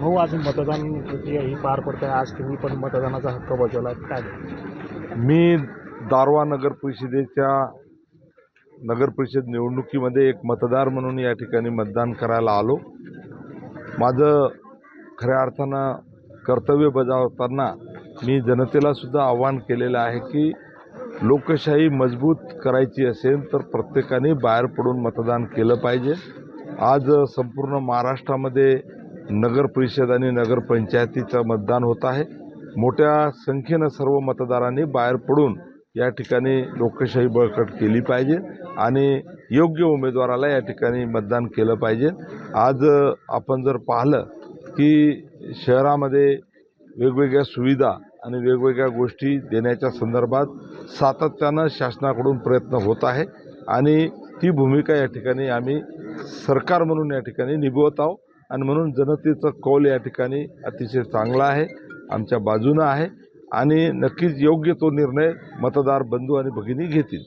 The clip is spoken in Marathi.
भाऊ आज मतदान प्रक्रिया ही पार पडते. आज तुम्ही पण मतदानाचा हक्क बजावला काय? मी दारवा नगर परिषदेच्या नगर परिषद निवडणुकीमध्ये एक मतदार म्हणून या ठिकाणी मतदान करायला आलो. माझं खऱ्या अर्थानं कर्तव्य बजावताना मी जनतेला सुद्धा आव्हान केलेलं आहे की लोकशाही मजबूत करायची असेल तर प्रत्येकाने बाहेर पडून मतदान केलं पाहिजे. आज संपूर्ण महाराष्ट्रामध्ये नगर परिषद आणि नगरपंचायतीचं मतदान होत आहे. मोठ्या संख्येनं सर्व मतदारांनी बाहेर पडून या ठिकाणी लोकशाही बळकट केली पाहिजे आणि योग्य उमेदवाराला या ठिकाणी मतदान केलं पाहिजे. आज आपण जर पाहिलं की शहरामध्ये वेगवेगळ्या सुविधा आणि वेगवेगळ्या गोष्टी देण्याच्या संदर्भात सातत्यानं शासनाकडून प्रयत्न होत आहे आणि ती भूमिका या ठिकाणी आम्ही सरकार म्हणून या ठिकाणी निभवत आहोत आणि म्हणून जनतेचा कौल या ठिकाणी अतिशय चांगला आहे आमच्या बाजूनं आहे आणि नक्कीच योग्य तो निर्णय मतदार बंधू आणि भगिनी घेतील.